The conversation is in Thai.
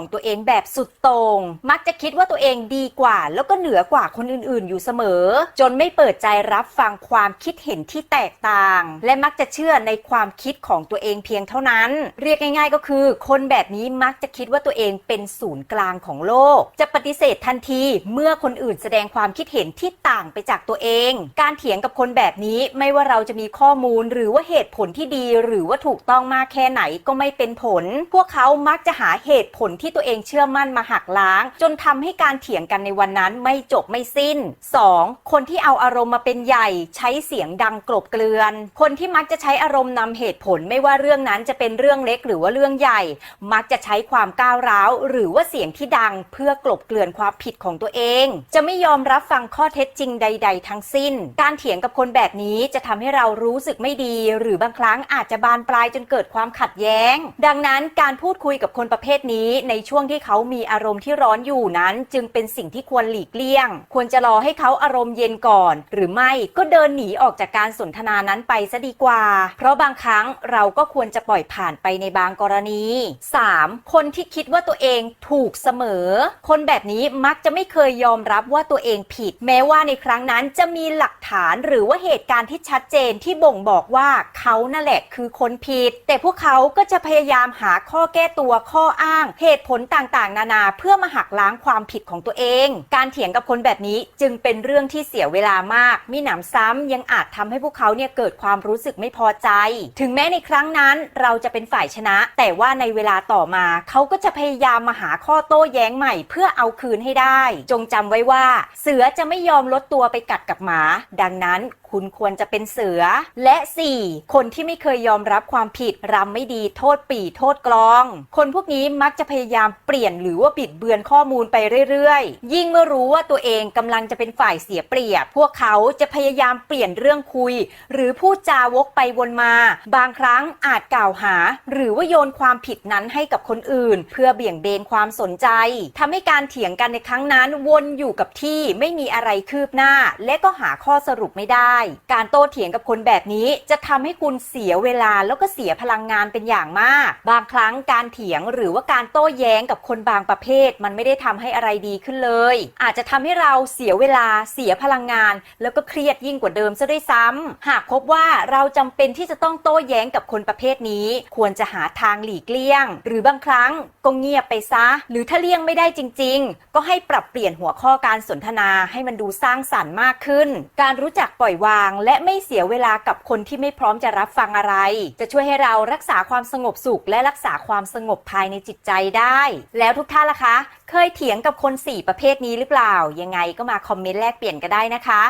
ของตัวเองแบบสุดโต่งมักจะคิดว่าตัวเองดีกว่า แล้วก็เหนือกว่าคนอื่นๆ อยู่เสมอ จนไม่เปิดใจรับฟังความคิดเห็นที่แตกต่าง และมักจะเชื่อในความคิดของตัวเองเพียงเท่านั้น เรียกง่าย ๆ ก็คือ คนแบบนี้มักจะคิดว่าตัวเองเป็นศูนย์กลางของโลก จะปฏิเสธทันทีเมื่อคนอื่นแสดงความคิดเห็นที่ต่างไปจากตัวเอง การเถียงกับคนแบบนี้ไม่ว่าเราจะมีข้อมูลหรือว่าเหตุผลที่ดี หรือว่าถูกต้องมากแค่ไหนก็ไม่เป็นผล พวกเขามักจะหาเหตุผลที่ตัวเองเชื่อมั่นมาหักล้าง จนทำให้การเถียงกันในวันนั้นไม่จบไม่สิ้น 2. คนที่เอาอารมณ์มาเป็นใหญ่ ใช้เสียงดังกลบเกลื่อน คนที่มักจะใช้อารมณ์นำเหตุผลไม่ว่าเรื่องนั้นจะเป็นเรื่องเล็กหรือว่าเรื่องใหญ่ มักจะใช้ความก้าวร้าว หรือว่าเสียงที่ดังเพื่อกลบเกลื่อนความผิดของตัวเอง จะไม่ยอมรับฟังข้อเท็จจริงใด ๆ ทั้งสิ้น การเถียงกับคนแบบนี้จะทำให้เรารู้สึกไม่ดี หรือบางครั้งอาจจะบานปลายจนเกิดความขัดแย้ง ดังนั้นการพูดคุยกับคนประเภทนี้ในช่วงที่เขามีอารมณ์ที่ร้อนอยู่นั้น จึงเป็นสิ่งที่ควรหลีกเลี่ยง ควรจะรอให้เขาอารมณ์เย็นก่อน หรือไม่ก็เดินหนีออกจากการสนทนานั้นไปซะดีกว่า เพราะบางครั้งเราก็ควรจะปล่อยผ่านไปในบางกรณี 3. คนที่คิดว่าตัวเองถูกเสมอ คนแบบนี้มักจะไม่เคยยอมรับว่าตัวเองผิด แม้ว่าในครั้งนั้นจะมีหลักฐานหรือว่าเหตุการณ์ที่ชัดเจนที่บ่งบอกว่าเขานั่นแหละคือคนผิด แต่พวกเขาก็จะพยายามหาข้อแก้ตัวข้ออ้าง เหตุผลต่างๆ นานาเพื่อมาหักล้างความผิดของตัวเอง การเถียงกับคนแบบนี้จึงเป็นเรื่องที่เสียเวลามาก มีหนำซ้ำยังอาจทำให้พวกเขาเนี่ยเกิดความรู้สึกไม่พอใจ ถึงแม้ในครั้งนั้นเราจะเป็นฝ่ายชนะ แต่ว่าในเวลาต่อมา เขาก็จะพยายามมาหาข้อโต้แย้งใหม่เพื่อเอาคืนให้ได้ จงจำไว้ว่า เสือจะไม่ยอมลดตัวไปกัดกับหมา ดังนั้นคุณควรจะเป็นเสือ และ 4. คนที่ไม่เคยยอมรับความผิดรำไม่ดีโทษปีโทษกลอง คนพวกนี้มักจะพยายามเปลี่ยนหรือว่าบิดเบือนข้อมูลไปเรื่อยๆ ยิ่งเมื่อรู้ว่าตัวเองกำลังจะเป็นฝ่ายเสียเปรียบ พวกเขาจะพยายามเปลี่ยนเรื่องคุย หรือพูดจาวกไปวนมา บางครั้งอาจกล่าวหา หรือว่าโยนความผิดนั้นให้กับคนอื่น เพื่อเบี่ยงเบนความสนใจทำให้การเถียงกันในครั้งนั้นวนอยู่กับที่ไม่มีอะไรคืบหน้า และก็หาข้อสรุปไม่ได้ การโต้เถียงกับคนแบบนี้จะทำให้คุณเสียเวลาแล้วก็เสียพลังงานเป็นอย่างมาก บางครั้งการเถียงหรือว่าการโต้แย้งกับคนบางประเภท มันไม่ได้ทำให้อะไรดีขึ้นเลย อาจจะทำให้เราเสียเวลาเสียพลังงาน แล้วก็เครียดยิ่งกว่าเดิมซะด้วยซ้ำหากพบว่าเราจำเป็นที่จะต้องโต้แย้งกับคนประเภทนี้ ควรจะหาทางหลีกเลี่ยง หรือบางครั้งก็เงียบไปซะ หรือถ้าเลี่ยงไม่ได้จริง ๆ ก็ให้ปรับเปลี่ยนหัวข้อการสนทนาให้มันดูสร้างสรรค์มากขึ้น การรู้จักปล่อยวาง และไม่เสียเวลากับคนที่ไม่พร้อมจะรับฟังอะไร จะช่วยให้เรารักษาความสงบสุขและรักษาความสงบภายในจิตใจได้แล้วทุกท่านล่ะคะ เคยเถียงกับคน 4 ประเภทนี้หรือเปล่า ยังไงก็มาคอมเมนต์แลกเปลี่ยนกันได้นะคะ